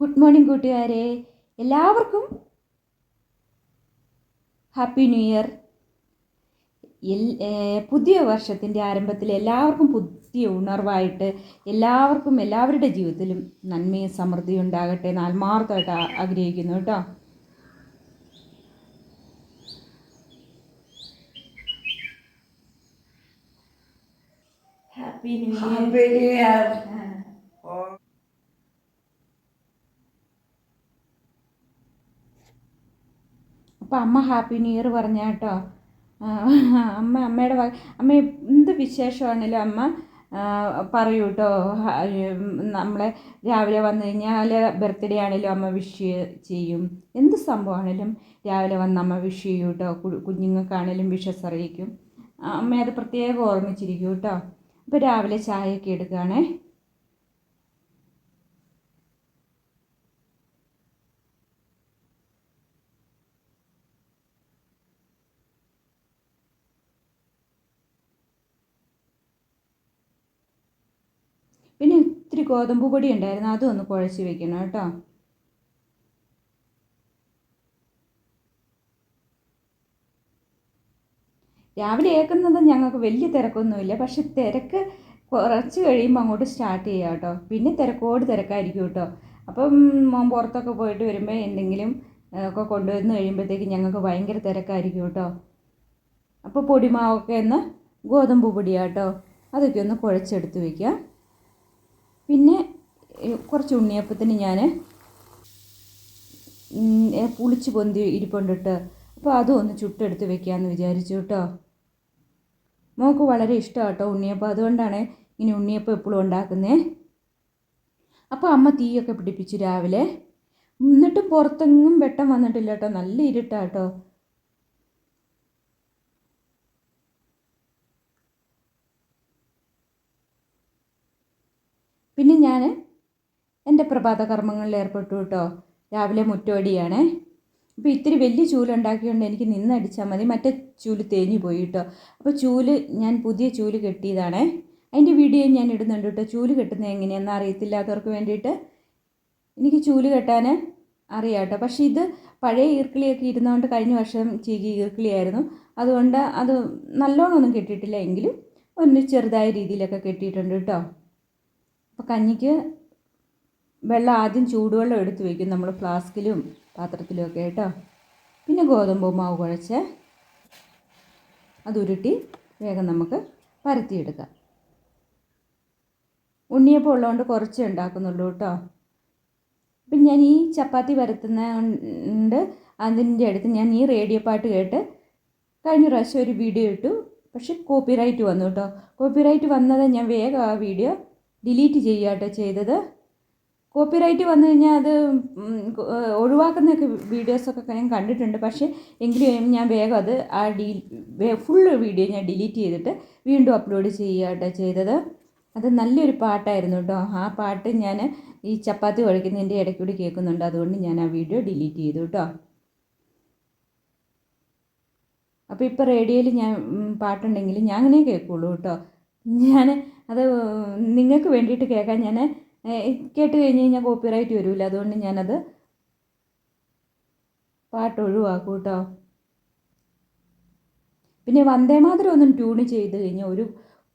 Good morning കൂട്ടുകാരെ. എല്ലാവർക്കും happy new year പുതിയ വർഷത്തിന്റെ ആരംഭത്തിൽ എല്ലാവർക്കും പുതിയ ഉണർവായിട്ട് എല്ലാവർക്കും എല്ലാവരുടെ ജീവിതത്തിലും നന്മയും സമൃദ്ധിയും ഉണ്ടാകട്ടെ എന്ന് ആത്മാർത്ഥമായിട്ട് ആഗ്രഹിക്കുന്നു കേട്ടോ. ഹാപ്പി ന്യൂ Happy അപ്പം അമ്മ ഹാപ്പി ന്യൂ ഇയർ പറഞ്ഞ കേട്ടോ അമ്മ അമ്മയുടെ അമ്മ എന്ത് വിശേഷമാണേലും അമ്മ പറയൂ കേട്ടോ നമ്മളെ രാവിലെ വന്നു കഴിഞ്ഞാൽ ബർത്ത്ഡേ ആണെങ്കിലും അമ്മ വിഷ് ചെയ്യും. എന്ത് സംഭവമാണേലും രാവിലെ വന്ന് അമ്മ വിഷ് ചെയ്യും കേട്ടോ കുഞ്ഞുങ്ങൾക്കാണെങ്കിലും വിഷസ് അറിയിക്കും. അമ്മ അത് പ്രത്യേകം ഓർമ്മിച്ചിരിക്കും കേട്ടോ. അപ്പോൾ രാവിലെ ചായയൊക്കെ എടുക്കുകയാണേ പിന്നെ ഇത്തിരി ഗോതമ്പ് പൊടി ഉണ്ടായിരുന്നു. അതും ഒന്ന് കുഴച്ച് വെക്കണം കേട്ടോ. രാവിലെ ഏക്കുന്നത് ഞങ്ങൾക്ക് വലിയ തിരക്കൊന്നുമില്ല. പക്ഷെ തിരക്ക് കുറച്ച് കഴിയുമ്പോൾ അങ്ങോട്ട് സ്റ്റാർട്ട് ചെയ്യാം കേട്ടോ. പിന്നെ തിരക്കോട് തിരക്കായിരിക്കും കേട്ടോ. അപ്പം മോൻ പുറത്തൊക്കെ പോയിട്ട് വരുമ്പോൾ എന്തെങ്കിലും ഒക്കെ കൊണ്ടുവന്ന് കഴിയുമ്പോഴത്തേക്ക് ഞങ്ങൾക്ക് ഭയങ്കര തിരക്കായിരിക്കും കേട്ടോ. അപ്പോൾ പൊടിമാവൊക്കെ ഒന്ന് ഗോതമ്പ് പൊടിയാട്ടോ അതൊക്കെ ഒന്ന് കുഴച്ചെടുത്ത് വയ്ക്കുക പിന്നെ കുറച്ച് ഉണ്ണിയപ്പത്തിന് ഞാൻ പുളിച്ച് പൊന്തി ഇരിപ്പുണ്ടിട്ട് അപ്പോൾ അതും ഒന്ന് ചുട്ടെടുത്ത് വെക്കാമെന്ന് വിചാരിച്ചു കേട്ടോ. മോൾക്ക് വളരെ ഇഷ്ടമാണ് കേട്ടോ ഉണ്ണിയപ്പം. അതുകൊണ്ടാണ് ഇങ്ങനെ ഉണ്ണിയപ്പം എപ്പോഴും ഉണ്ടാക്കുന്നത് അപ്പോൾ അമ്മ തീയൊക്കെ പിടിപ്പിച്ചു രാവിലെ. എന്നിട്ട് പുറത്തെങ്ങും വെട്ടം വന്നിട്ടില്ല കേട്ടോ. നല്ല ഇരുട്ടാ കേട്ടോ പിന്നെ ഞാൻ എന്റെ പ്രഭാത കർമ്മങ്ങളിൽ ഏർപ്പെട്ടു കേട്ടോ. രാവിലെ മുറ്റോടിയാണ്. അപ്പോൾ ഇത്തിരി വലിയ ചൂലുണ്ടാക്കിയതുകൊണ്ട് എനിക്ക് നിന്നടിച്ചാൽ മതി. മറ്റേ ചൂൽ തേഞ്ഞു പോയി കേട്ടോ. അപ്പോൾ ചൂൽ ഞാൻ പുതിയ ചൂൽ കെട്ടിയതാണ്. അതിന്റെ വീഡിയോ ഞാൻ ഇടുന്നുണ്ട് കേട്ടോ. ചൂൽ കെട്ടുന്നത് എങ്ങനെയാണെന്ന് അറിയത്തില്ലാത്തവർക്ക് വേണ്ടിയിട്ട് എനിക്ക് ചൂൽ കെട്ടാൻ അറിയാം കേട്ടോ. പക്ഷേ ഇത് പഴയ ഈർക്കിളിയൊക്കെ ഇരുന്നുകൊണ്ട് കഴിഞ്ഞ വർഷം ചീകി ഈർക്കിളിയായിരുന്നു. അതുകൊണ്ട് അത് നല്ലോണമൊന്നും കെട്ടിയിട്ടില്ല. എങ്കിലും ഒന്ന് ചെറുതായ രീതിയിലൊക്കെ കെട്ടിയിട്ടുണ്ട് കേട്ടോ. അപ്പോൾ കഞ്ഞിക്ക് വെള്ളം ആദ്യം ചൂടുവെള്ളം എടുത്ത് വയ്ക്കും നമ്മൾ ഫ്ലാസ്കിലും പാത്രത്തിലും ഒക്കെ കേട്ടോ പിന്നെ ഗോതമ്പ് മാവ് കുഴച്ച് അത് ഉരുട്ടി വേഗം നമുക്ക് പരത്തിയെടുക്കാം. ഉണ്ണിയപ്പം ഉള്ളതുകൊണ്ട് കുറച്ചേ ഉണ്ടാക്കുന്നുള്ളൂ കേട്ടോ. അപ്പം ഞാൻ ഈ ചപ്പാത്തി പരത്തുന്ന ഉണ്ട്. അതിന്റെ അടുത്ത് ഞാൻ ഈ റേഡിയോ പാട്ട് കേട്ട് കഴിഞ്ഞ പ്രാവശ്യം ഒരു വീഡിയോ ഇട്ടു. പക്ഷെ കോപ്പിറൈറ്റ് വന്നു കേട്ടോ. കോപ്പിറൈറ്റ് വന്നത് ഞാൻ വേഗം ആ വീഡിയോ ഡിലീറ്റ് ചെയ്യുക കേട്ടോ ചെയ്തത്. കോപ്പിറൈറ്റ് വന്നു കഴിഞ്ഞാൽ അത് ഒഴിവാക്കുന്നൊക്കെ വീഡിയോസൊക്കെ ഞാൻ കണ്ടിട്ടുണ്ട്. പക്ഷേ എങ്കിലും ഞാൻ വേഗം അത് ആ ഡീ ഫുൾ വീഡിയോ ഞാൻ ഡിലീറ്റ് ചെയ്തിട്ട് വീണ്ടും അപ്ലോഡ് ചെയ്യാട്ടെ ചെയ്തത്. അത് നല്ലൊരു പാട്ടായിരുന്നു കേട്ടോ. ആ പാട്ട് ഞാൻ ഈ ചപ്പാത്തി കുഴക്കുന്നതിന്റെ ഇടയ്ക്കൂടി കേൾക്കുന്നുണ്ട്. അതുകൊണ്ട് ഞാൻ ആ വീഡിയോ ഡിലീറ്റ് ചെയ്തു കേട്ടോ. അപ്പോൾ ഇപ്പോൾ റേഡിയോയിൽ ഞാൻ പാട്ടുണ്ടെങ്കിൽ ഞാൻ അങ്ങനെ കേൾക്കുള്ളൂ കേട്ടോ. ഞാൻ അത് നിങ്ങൾക്ക് വേണ്ടിയിട്ട് കേൾക്കാൻ ഞാൻ കേട്ട് കഴിഞ്ഞ് കഴിഞ്ഞാൽ കോപ്പിറൈറ്റ് വരില്ല അതുകൊണ്ട് ഞാനത് പാട്ട് ഒഴിവാക്കും കേട്ടോ പിന്നെ വന്ദേമാതരം ഒന്നും ട്യൂൺ ചെയ്ത് കഴിഞ്ഞാൽ ഒരു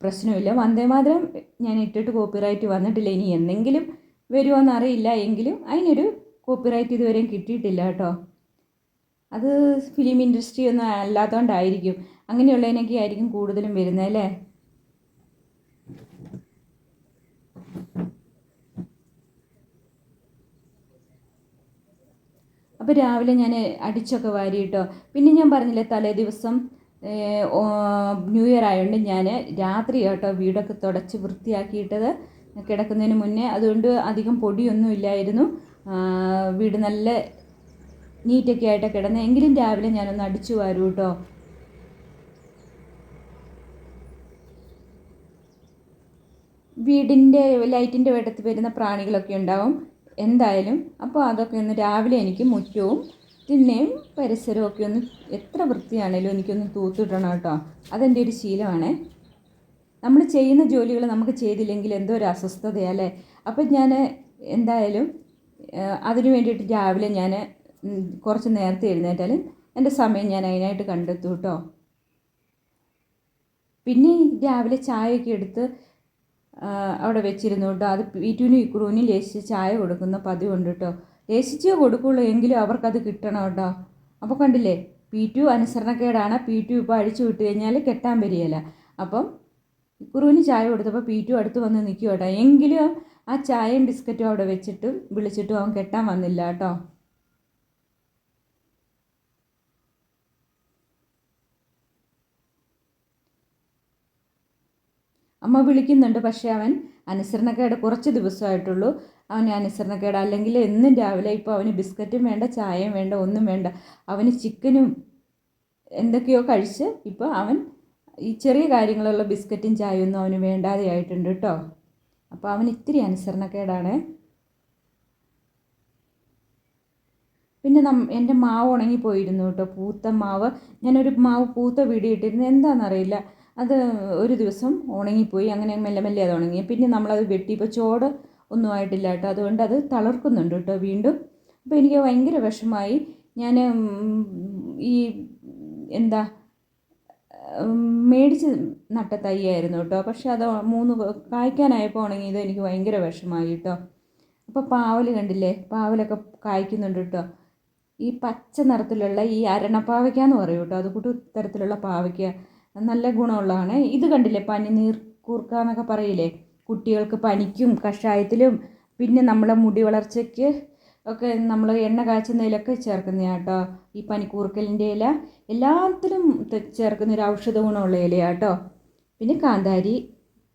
പ്രശ്നമില്ല വന്ദേമാതരം ഞാൻ ഇട്ടിട്ട് കോപ്പിറൈറ്റ് വന്നിട്ടില്ല. ഇനി എന്തെങ്കിലും വരുമോയെന്ന് അറിയില്ല. എങ്കിലും അതിനൊരു കോപ്പിറൈറ്റ് ഇതുവരെയും കിട്ടിയിട്ടില്ല കേട്ടോ. അത് ഫിലിം ഇൻഡസ്ട്രി ഒന്നും അല്ലാത്തതുകൊണ്ടായിരിക്കും അങ്ങനെയുള്ളതിനൊക്കെ ആയിരിക്കും കൂടുതലും വരുന്നത് അല്ലേ? അപ്പോൾ രാവിലെ ഞാൻ അടിച്ചൊക്കെ വാരി കേട്ടോ പിന്നെ ഞാൻ പറഞ്ഞില്ലേ തലേ ദിവസം ന്യൂ ഇയർ ആയതുകൊണ്ട് ഞാൻ രാത്രി കേട്ടോ വീടൊക്കെ തുടച്ച് വൃത്തിയാക്കിയിട്ടത് കിടക്കുന്നതിന് മുന്നേ. അതുകൊണ്ട് അധികം പൊടിയൊന്നും ഇല്ലായിരുന്നു. വീട് നല്ല നീറ്റൊക്കെ ആയിട്ട് കിടന്നത് എങ്കിലും രാവിലെ ഞാനൊന്ന് അടിച്ചു വാരു കേട്ടോ വീടിന്റെ ലൈറ്റിന്റെ വെട്ടത്തിൽ വരുന്ന പ്രാണികളൊക്കെ ഉണ്ടാവും. എന്തായാലും അപ്പോൾ അതൊക്കെ ഒന്ന് രാവിലെ എനിക്ക് മുറ്റവും തിണ്ണയും പരിസരവും ഒക്കെ ഒന്ന് എത്ര വൃത്തിയാണേലും എനിക്കൊന്ന് തൂത്തിടണം കേട്ടോ. അതെന്റെ ഒരു ശീലമാണ്. നമ്മൾ ചെയ്യുന്ന ജോലികൾ നമുക്ക് ചെയ്തില്ലെങ്കിൽ എന്തോ ഒരു അസ്വസ്ഥതയല്ലേ അപ്പം ഞാൻ എന്തായാലും അതിനു വേണ്ടിയിട്ട് രാവിലെ ഞാൻ കുറച്ച് നേരത്തെ എഴുന്നേറ്റാലും എന്റെ സമയം ഞാൻ അതിനായിട്ട് കണ്ടെത്തും കേട്ടോ. പിന്നെ രാവിലെ ചായയൊക്കെ എടുത്ത് അവിടെ വെച്ചിരുന്നു കേട്ടോ. അത് പീറ്റുവിനും ഇക്രൂവിനും ലേശിച്ച് ചായ കൊടുക്കുന്ന പതിവുണ്ട് കേട്ടോ. ലേശിച്ചേ കൊടുക്കുള്ളൂ എങ്കിലും അവർക്കത് കിട്ടണം കേട്ടോ. അപ്പോൾ കണ്ടില്ലേ പി ടു അനുസരണക്കേടാണ്. പി ടു ഇപ്പോൾ അഴിച്ചു വിട്ട് കഴിഞ്ഞാൽ കെട്ടാൻ വരികയില്ല. അപ്പം ഇക്കുറുവിന് ചായ കൊടുത്തപ്പോൾ പി ടു അടുത്ത് വന്ന് നിൽക്കും കേട്ടോ. എങ്കിലും ആ ചായയും ബിസ്ക്കറ്റും അവിടെ വെച്ചിട്ടും വിളിച്ചിട്ടും അവൻ കെട്ടാൻ വന്നില്ല കേട്ടോ. അമ്മ വിളിക്കുന്നുണ്ട് പക്ഷേ അവൻ അനുസരണക്കേട് കുറച്ച് ദിവസമായിട്ടുള്ളൂ. അവന് അനുസരണക്കേട് അല്ലെങ്കിൽ എന്നും രാവിലെ ഇപ്പോൾ അവന് ബിസ്ക്കറ്റും വേണ്ട ചായയും വേണ്ട ഒന്നും വേണ്ട. അവന് ചിക്കനും എന്തൊക്കെയോ കഴിച്ച് ഇപ്പോൾ അവൻ ഈ ചെറിയ കാര്യങ്ങളുള്ള ബിസ്ക്കറ്റും ചായയൊന്നും അവന് വേണ്ടാതെ ആയിട്ടുണ്ട് കേട്ടോ. അപ്പോൾ അവൻ ഇത്തിരി അനുസരണക്കേടാണ്. പിന്നെ നം എന്റെ മാവ് ഉണങ്ങിപ്പോയിരുന്നു കേട്ടോ പൂത്ത മാവ്. ഞാനൊരു മാവ് പൂത്ത വീഡിയോ ഇട്ടിരുന്നു എന്താണെന്നറിയില്ല. അത് ഒരു ദിവസം ഉണങ്ങിപ്പോയി അങ്ങനെ മെല്ലെ മെല്ലെ അത് ഉണങ്ങി. പിന്നെ നമ്മളത് വെട്ടി ഇപ്പോൾ ചോട് ഒന്നും ആയിട്ടില്ല കേട്ടോ. അതുകൊണ്ട് അത് തളർക്കുന്നുണ്ട് കേട്ടോ വീണ്ടും. അപ്പോൾ എനിക്ക് ഭയങ്കര വിഷമായി ഞാൻ ഈ എന്താ മേടിച്ച് നട്ട തൈയായിരുന്നു കേട്ടോ. പക്ഷെ അത് മൂന്ന് കായ്ക്കാനായപ്പോൾ ഉണങ്ങിയത് എനിക്ക് ഭയങ്കര വിഷമായി കേട്ടോ. അപ്പോൾ പാവൽ കണ്ടില്ലേ? പാവലൊക്കെ കായ്ക്കുന്നുണ്ട് കേട്ടോ. ഈ പച്ച നിറത്തിലുള്ള ഈ അരണപ്പാവയ്ക്ക എന്ന് പറയും കേട്ടോ. അത് കൂട്ട് തരത്തിലുള്ള പാവയ്ക്ക. നല്ല ഗുണമുള്ളതാണ്. ഇത് കണ്ടില്ലേ? പനിനീർ കൂർക്ക എന്നൊക്കെ പറയില്ലേ? കുട്ടികൾക്ക് പനിക്കും കഷായത്തിലും പിന്നെ നമ്മളെ മുടി വളർച്ചയ്ക്ക് ഒക്കെ നമ്മൾ എണ്ണ കാച്ചുന്നതിലൊക്കെ ചേർക്കുന്ന കേട്ടോ. ഈ പനിക്കൂർക്കലിന്റെ ഇല. എല്ലാത്തിലും ചേർക്കുന്ന ഒരു ഔഷധ ഗുണമുള്ള ഇല കേട്ടോ. പിന്നെ കാന്താരി.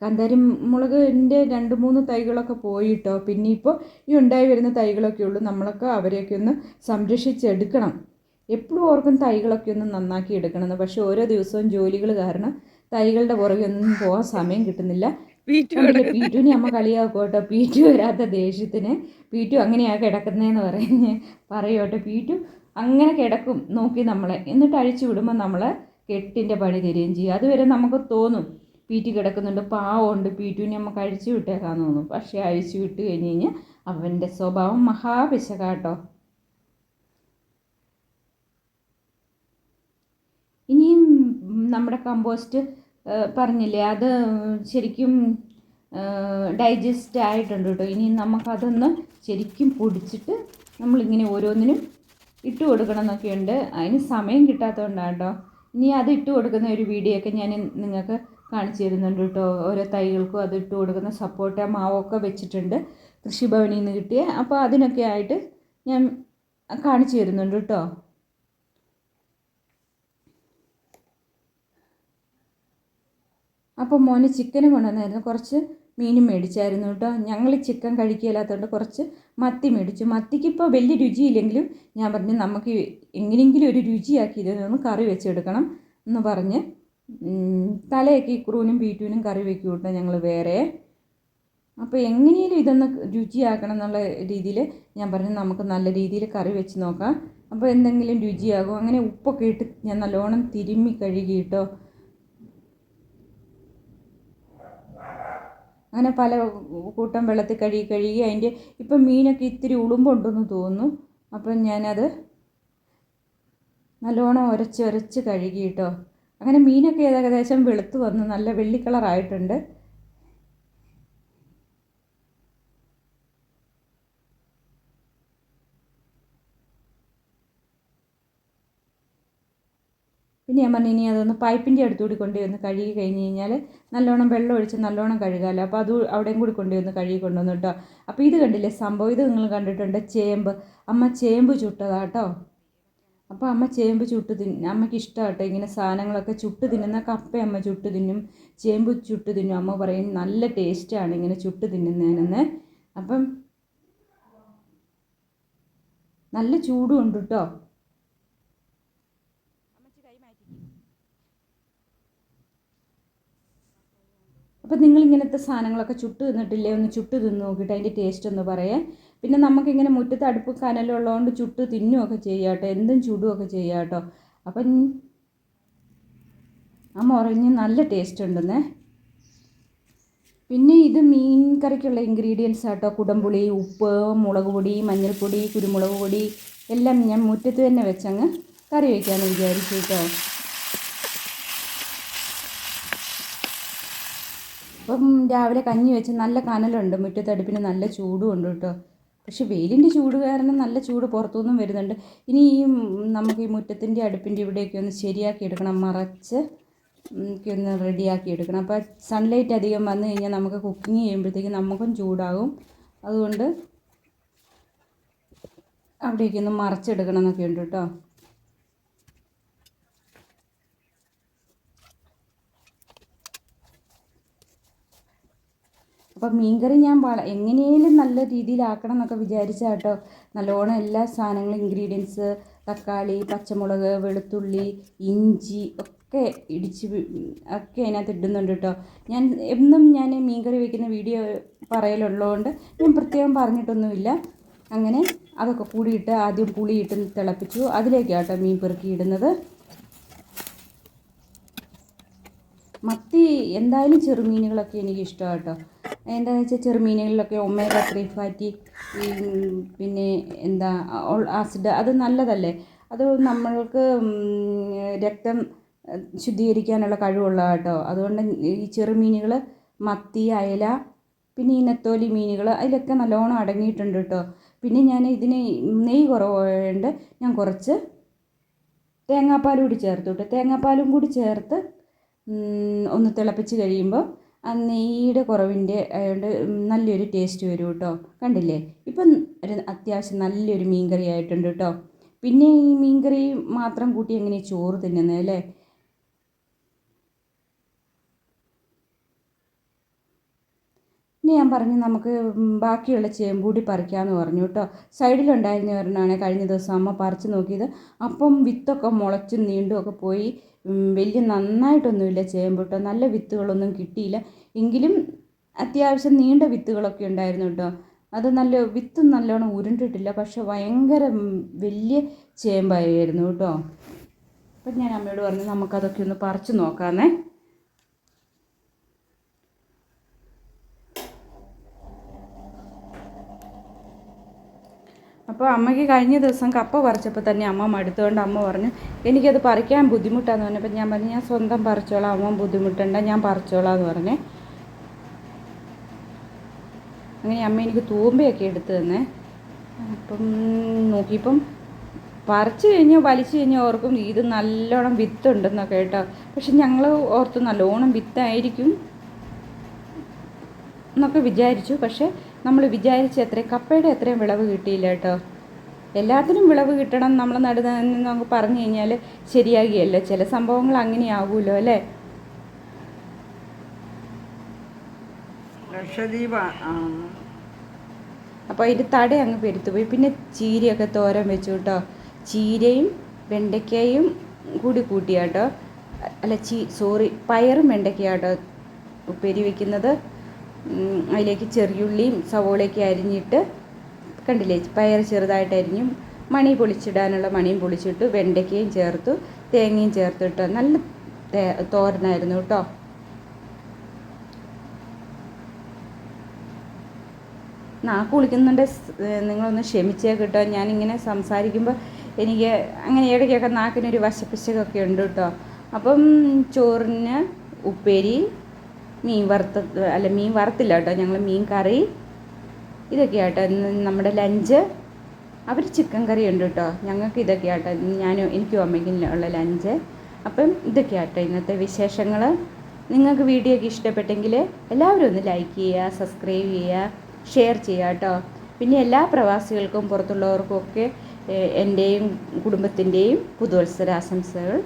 കാന്താരി മുളകിന്റെ രണ്ട് മൂന്ന് തൈകളൊക്കെ പോയിട്ടോ പിന്നെ ഇപ്പോൾ ഈ ഉണ്ടായി വരുന്ന തൈകളൊക്കെ ഉള്ളൂ. നമ്മളൊക്കെ അവരെയൊക്കെ ഒന്ന് സംരക്ഷിച്ചെടുക്കണം. എപ്പോഴും ഓർക്കും തൈകളൊക്കെ ഒന്ന് നന്നാക്കി എടുക്കണമെന്ന് പക്ഷേ ഓരോ ദിവസവും ജോലികൾ കാരണം തൈകളുടെ പുറകെ ഒന്നും പോകാൻ സമയം കിട്ടുന്നില്ല. പീറ്റുവിനെ അമ്മ കളിയാക്കും കേട്ടോ. പീറ്റു വരാത്ത ദേഷ്യത്തിന് പീറ്റു അങ്ങനെയാണ് കിടക്കുന്നതെന്ന് പറഞ്ഞ് പറയോട്ടെ പീറ്റു അങ്ങനെ കിടക്കും നോക്കി നമ്മളെ. എന്നിട്ട് അഴിച്ചു വിടുമ്പോൾ നമ്മളെ കെട്ടിന്റെ പണി തരികയും ചെയ്യും. അതുവരെ നമുക്ക് തോന്നും പീറ്റി കിടക്കുന്നുണ്ട്. പാവമുണ്ട് പീറ്റുവിനെ നമുക്ക് അഴിച്ചു വിട്ടേക്കാന്ന് തോന്നും. പക്ഷേ അഴിച്ചു വിട്ട് കഴിഞ്ഞ് കഴിഞ്ഞാൽ അവന്റെ സ്വഭാവം മഹാപിശകാട്ടോ ഇനിയും നമ്മുടെ കമ്പോസ്റ്റ് പറഞ്ഞില്ലേ അത് ശരിക്കും ഡൈജസ്റ്റ് ആയിട്ടുണ്ട് കേട്ടോ ഇനി നമുക്കതൊന്ന് ശരിക്കും പൊടിച്ചിട്ട് നമ്മളിങ്ങനെ ഓരോന്നിനും ഇട്ട് കൊടുക്കണം എന്നൊക്കെയുണ്ട് അതിന് സമയം കിട്ടാത്തതുകൊണ്ടാണ് കേട്ടോ ഇനി അത് ഇട്ട് കൊടുക്കുന്ന ഒരു വീഡിയോ ഒക്കെ ഞാൻ നിങ്ങൾക്ക് കാണിച്ചു തരുന്നുണ്ട് കേട്ടോ ഓരോ തൈകൾക്കും അത് ഇട്ട് കൊടുക്കുന്ന സപ്പോർട്ട് മാവൊക്കെ വെച്ചിട്ടുണ്ട് കൃഷിഭവനിൽ നിന്ന് കിട്ടിയ. അപ്പോൾ അതിനൊക്കെ ആയിട്ട് ഞാൻ കാണിച്ചു തരുന്നുണ്ട് കേട്ടോ അപ്പോൾ മോന് ചിക്കനും കൊണ്ടുവന്നായിരുന്നു. കുറച്ച് മീനും മേടിച്ചായിരുന്നു കേട്ടോ. ഞങ്ങൾ ചിക്കൻ കഴിക്കില്ലാത്തതുകൊണ്ട് കുറച്ച് മത്തി മേടിച്ചു. മത്തിക്ക് മത്തിക്കിപ്പോൾ വലിയ രുചിയില്ലെങ്കിലും ഞാൻ പറഞ്ഞു നമുക്ക് എങ്ങനെയെങ്കിലും ഒരു രുചിയാക്കി ഇതൊന്ന് കറി വെച്ചെടുക്കണം എന്ന് പറഞ്ഞ് തലയൊക്കെ ഇക്രൂനും ബീറ്റൂനും കറി വെക്കും കേട്ടോ ഞങ്ങൾ വേറെ. അപ്പോൾ എങ്ങനെയും ഇതൊന്ന് രുചിയാക്കണം എന്നുള്ള രീതിയിൽ ഞാൻ പറഞ്ഞു നമുക്ക് നല്ല രീതിയിൽ കറി വെച്ച് നോക്കാം. അപ്പോൾ എന്തെങ്കിലും രുചിയാകും. അങ്ങനെ ഉപ്പൊക്കെ ഇട്ട് ഞാൻ നല്ലോണം തിരുമ്മി കഴുകി കേട്ടോ അങ്ങനെ പല കൂട്ടം വെള്ളത്തിൽ കഴുകി കഴുകി അതിന്റെ ഇപ്പം മീനൊക്കെ ഇത്തിരി ഉളുമ്പുണ്ടെന്ന് തോന്നുന്നു. അപ്പം ഞാനത് നല്ലോണം ഉരച്ച് ഉരച്ച് കഴുകി കേട്ടോ അങ്ങനെ മീനൊക്കെ ഏകദേശം വെളുത്ത് വന്ന്. നല്ല വെള്ളി കളറായിട്ടുണ്ട്. പിന്നെ ഞാൻ പറഞ്ഞു ഇനി അതൊന്ന് പൈപ്പിന്റെ അടുത്തുകൂടി കൊണ്ടുപോയി ഒന്ന് കഴുകി കഴിഞ്ഞ് കഴിഞ്ഞാൽ നല്ലോണം വെള്ളം ഒഴിച്ച് നല്ലോണം കഴുകാമല്ലോ അപ്പോൾ അത് അവിടെയും കൂടി കൊണ്ടുപോയി ഒന്ന് കഴുകി കൊണ്ടുവന്നു കേട്ടോ. അപ്പോൾ ഇത് കണ്ടില്ലേ സംഭവം? ഇത് നിങ്ങൾ കണ്ടിട്ടുണ്ട് ചേമ്പ്. അമ്മ ചേമ്പ് ചുട്ടതാ കേട്ടോ. അപ്പോൾ അമ്മ ചേമ്പ് ചുട്ട് തിന്നും അമ്മയ്ക്ക് ഇഷ്ടമാട്ടോ ഇങ്ങനെ സാധനങ്ങളൊക്കെ ചുട്ട് തിന്നുന്ന. കപ്പ അമ്മ ചുട്ട് തിന്നും ചേമ്പ് ചുട്ട് തിന്നും. അമ്മ പറയും നല്ല ടേസ്റ്റാണ് ഇങ്ങനെ ചുട്ട് തിന്നുന്നതിനെന്ന് അപ്പം നല്ല ചൂടും ഉണ്ട് കേട്ടോ. അപ്പോൾ നിങ്ങളിങ്ങനത്തെ സാധനങ്ങളൊക്കെ ചുട്ട് തിന്നിട്ടില്ലേ? ഒന്ന് ചുട്ട് തിന്ന് നോക്കിയിട്ട് അതിന്റെ ടേസ്റ്റ് ഒന്ന് പറയാം പിന്നെ നമുക്കിങ്ങനെ മുറ്റത്ത് അടുപ്പ് കനലുള്ളതുകൊണ്ട് ചുട്ട് തിന്നുമൊക്കെ ചെയ്യാം കേട്ടോ. എന്തും ചുടുമൊക്കെ ചെയ്യാം കേട്ടോ. അപ്പം ആ മുറിഞ്ഞ് നല്ല ടേസ്റ്റ് ഉണ്ടെന്നേ. പിന്നെ ഇത് മീൻ കറിക്കുള്ള ഇൻഗ്രീഡിയൻസ് ആട്ടോ. കുടംപുളി ഉപ്പ് മുളക് പൊടി മഞ്ഞൾപ്പൊടി കുരുമുളക് പൊടി എല്ലാം ഞാൻ മുറ്റത്ത് തന്നെ വെച്ചങ്ങ് കറി വയ്ക്കാമെന്ന് വിചാരിച്ചു കേട്ടോ. അപ്പം രാവിലെ കഞ്ഞി വെച്ച് നല്ല കനലുണ്ട് മുറ്റത്തടുപ്പിന് നല്ല ചൂടും ഉണ്ട് കേട്ടോ. പക്ഷെ വെയിലിന്റെ ചൂട് കാരണം നല്ല ചൂട് പുറത്തുനിന്നും വരുന്നുണ്ട്. ഇനി ഈ നമുക്ക് ഈ മുറ്റത്തിന്റെ അടുപ്പിന്റെ ഇവിടെയൊക്കെ ഒന്ന് ശരിയാക്കി എടുക്കണം മറച്ച് ഒക്കെ ഒന്ന് റെഡിയാക്കി എടുക്കണം. അപ്പോൾ സൺലൈറ്റ് അധികം വന്നു കഴിഞ്ഞാൽ നമുക്ക് കുക്കിംഗ് ചെയ്യുമ്പോഴത്തേക്ക് നമുക്കും ചൂടാകും. അതുകൊണ്ട് അവിടേക്കൊന്ന് മറച്ചെടുക്കണം എന്നൊക്കെ ഉണ്ട് കേട്ടോ. അപ്പം മീൻകറി ഞാൻ വള എങ്ങനെയും നല്ല രീതിയിലാക്കണം എന്നൊക്കെ വിചാരിച്ചാൽ കേട്ടോ നല്ലോണം എല്ലാ സാധനങ്ങളും ഇൻഗ്രീഡിയൻസ് തക്കാളി പച്ചമുളക് വെളുത്തുള്ളി ഇഞ്ചി ഒക്കെ ഇടിച്ച് ഒക്കെ അതിനകത്ത് ഇടുന്നുണ്ട് കേട്ടോ ഞാൻ എന്നും ഞാൻ മീൻകറി വയ്ക്കുന്ന വീഡിയോ പറയലുള്ളതുകൊണ്ട് ഞാൻ പ്രത്യേകം പറഞ്ഞിട്ടൊന്നുമില്ല. അങ്ങനെ അതൊക്കെ കൂടിയിട്ട് ആദ്യം പുളിയിട്ട് തിളപ്പിച്ചു. അതിലേക്കാണ് കേട്ടോ മീൻ പെറുക്കി ഇടുന്നത്. മത്തി എന്തായാലും ചെറുമീനുകളൊക്കെ എനിക്ക് ഇഷ്ടമാണ് കേട്ടോ എന്താണെന്ന് വെച്ചാൽ ചെറുമീനുകളിലൊക്കെ ഒമേഗ ത്രീ ഫാറ്റി പിന്നെ എന്താ ആസിഡ് അത് നല്ലതല്ലേ? അത് നമ്മൾക്ക് രക്തം ശുദ്ധീകരിക്കാനുള്ള കഴിവുള്ള കേട്ടോ അതുകൊണ്ട് ഈ ചെറുമീനുകൾ മത്തി അയല പിന്നെ ഈ നെത്തോലി മീനുകൾ അതിലൊക്കെ നല്ലോണം അടങ്ങിയിട്ടുണ്ട് കേട്ടോ പിന്നെ ഞാൻ ഇതിന് നെയ്യ് കുറവുണ്ട്. ഞാൻ കുറച്ച് തേങ്ങാപ്പാൽ കൂടി ചേർത്ത് കേട്ടോ തേങ്ങാപ്പാലും കൂടി ചേർത്ത് ഒന്ന് തിളപ്പിച്ച് കഴിയുമ്പോൾ ആ നെയ്യുടെ കുറവിന്റെ ആയതുകൊണ്ട് നല്ലൊരു ടേസ്റ്റ് വരും കേട്ടോ കണ്ടില്ലേ? ഇപ്പം ഒരു അത്യാവശ്യം നല്ലൊരു മീൻ കറി ആയിട്ടുണ്ട് കേട്ടോ പിന്നെ ഈ മീൻ കറി മാത്രം കൂട്ടി എങ്ങനെ ചോറ് തിന്നുന്നത് അല്ലേ? ഇനി ഞാൻ പറഞ്ഞു നമുക്ക് ബാക്കിയുള്ള ചേമ്പൂടി പറിക്കാമെന്ന് പറഞ്ഞു കേട്ടോ സൈഡിലുണ്ടായിരുന്ന ഒരെണ്ണമാണ് കഴിഞ്ഞ ദിവസം അമ്മ പറിച്ച് നോക്കിയത്. അപ്പം വിത്തൊക്കെ മുളച്ചും നീണ്ടും ഒക്കെ പോയി. വലിയ നന്നായിട്ടൊന്നുമില്ല ചേമ്പ് കേട്ടോ. നല്ല വിത്തുകളൊന്നും കിട്ടിയില്ല. എങ്കിലും അത്യാവശ്യം നീണ്ട വിത്തുകളൊക്കെ ഉണ്ടായിരുന്നു കേട്ടോ. അത് നല്ല വിത്ത് നല്ലോണം ഉരുണ്ടിട്ടില്ല. പക്ഷെ ഭയങ്കര വലിയ ചേമ്പായിരുന്നു കേട്ടോ. അപ്പം ഞാൻ അമ്മയോട് പറഞ്ഞു നമുക്കതൊക്കെ ഒന്ന് പറിച്ചു നോക്കാമെന്നേ അപ്പോൾ അമ്മയ്ക്ക് കഴിഞ്ഞ ദിവസം കപ്പ പറിച്ചപ്പോൾ തന്നെ അമ്മ മടുത്തുകൊണ്ട് അമ്മ പറഞ്ഞു എനിക്കത് പറിക്കാൻ ബുദ്ധിമുട്ടാന്ന് പറഞ്ഞപ്പോൾ ഞാൻ പറഞ്ഞു ഞാൻ സ്വന്തം പറിച്ചോളാം അമ്മ ബുദ്ധിമുട്ടണ്ട ഞാൻ പറിച്ചോളാം എന്ന് പറഞ്ഞേ. അങ്ങനെ അമ്മ എനിക്ക് തൂമ്പയൊക്കെ എടുത്തു തന്നെ. അപ്പം നോക്കിയപ്പം പറിച്ചു കഴിഞ്ഞാൽ വലിച്ചു കഴിഞ്ഞാൽ ഓർക്കും ഇത് നല്ലോണം വിത്തുണ്ടെന്നൊക്കെ കേട്ടോ. പക്ഷെ ഞങ്ങൾ ഓർത്ത് നല്ലോണം വിത്തായിരിക്കും എന്നൊക്കെ വിചാരിച്ചു. പക്ഷേ നമ്മൾ വിചാരിച്ച അത്രയും കപ്പയുടെ അത്രയും വിളവ് കിട്ടിയില്ല കേട്ടോ. എല്ലാത്തിനും വിളവ് കിട്ടണം നമ്മൾ നടുന്നതെന്ന് നമുക്ക് പറഞ്ഞു കഴിഞ്ഞാൽ ശരിയാകുകയല്ലോ. ചില സംഭവങ്ങൾ അങ്ങനെയാകുമല്ലോ അല്ലേ? ലക്ഷദ്വീപ് അപ്പോൾ അതിന്റെ തട അങ്ങ് പെരുത്തു പോയി പിന്നെ ചീരയൊക്കെ തോരൻ വെച്ചു കേട്ടോ. ചീരയും വെണ്ടയ്ക്കയും കൂടി കൂട്ടിയാട്ടോ. അല്ല ചീ സോറി പയറും വെണ്ടയ്ക്കയാട്ടോ ഉപ്പേരി വെക്കുന്നത്. അതിലേക്ക് ചെറിയുള്ളിയും സവോളയൊക്കെ അരിഞ്ഞിട്ട് കണ്ടില്ലേ പയർ ചെറുതായിട്ട് അരിഞ്ഞും മണി പൊളിച്ചിടാനുള്ള മണിയും പൊളിച്ചിട്ട് വെണ്ടയ്ക്കയും ചേർത്തു തേങ്ങയും ചേർത്തിട്ട് നല്ല തോരനായിരുന്നു കേട്ടോ. നാക്ക് കുളിക്കുന്നുണ്ട് നിങ്ങളൊന്ന് ക്ഷമിച്ചേ കേട്ടോ. ഞാനിങ്ങനെ സംസാരിക്കുമ്പോൾ എനിക്ക് അങ്ങനെ ഇടയ്ക്കൊക്കെ നാക്കിനൊരു വശപ്പിശകൊക്കെ ഉണ്ട് കേട്ടോ. അപ്പം ചോറിന് ഉപ്പേരി മീൻ വറുത്ത അല്ല മീൻ വറുത്തില്ല കേട്ടോ. ഞങ്ങൾ മീൻ കറി ഇതൊക്കെ ആട്ടോ നമ്മുടെ ലഞ്ച് അവർ ചിക്കൻ കറി ഉണ്ട് കേട്ടോ. ഞങ്ങൾക്ക് ഇതൊക്കെ ആട്ടോ ഞാനും എനിക്കും അമ്മയ്ക്കും ഉള്ള ലഞ്ച് അപ്പം ഇതൊക്കെ ആട്ടോ ഇന്നത്തെ വിശേഷങ്ങൾ നിങ്ങൾക്ക് വീഡിയോ ഒക്കെ ഇഷ്ടപ്പെട്ടെങ്കിൽ എല്ലാവരും ഒന്ന് ലൈക്ക് ചെയ്യുക സബ്സ്ക്രൈബ് ചെയ്യുക ഷെയർ ചെയ്യുക കേട്ടോ. പിന്നെ എല്ലാ പ്രവാസികൾക്കും പുറത്തുള്ളവർക്കും ഒക്കെ എന്റെയും കുടുംബത്തിന്റെയും പുതുവത്സര ആശംസകൾ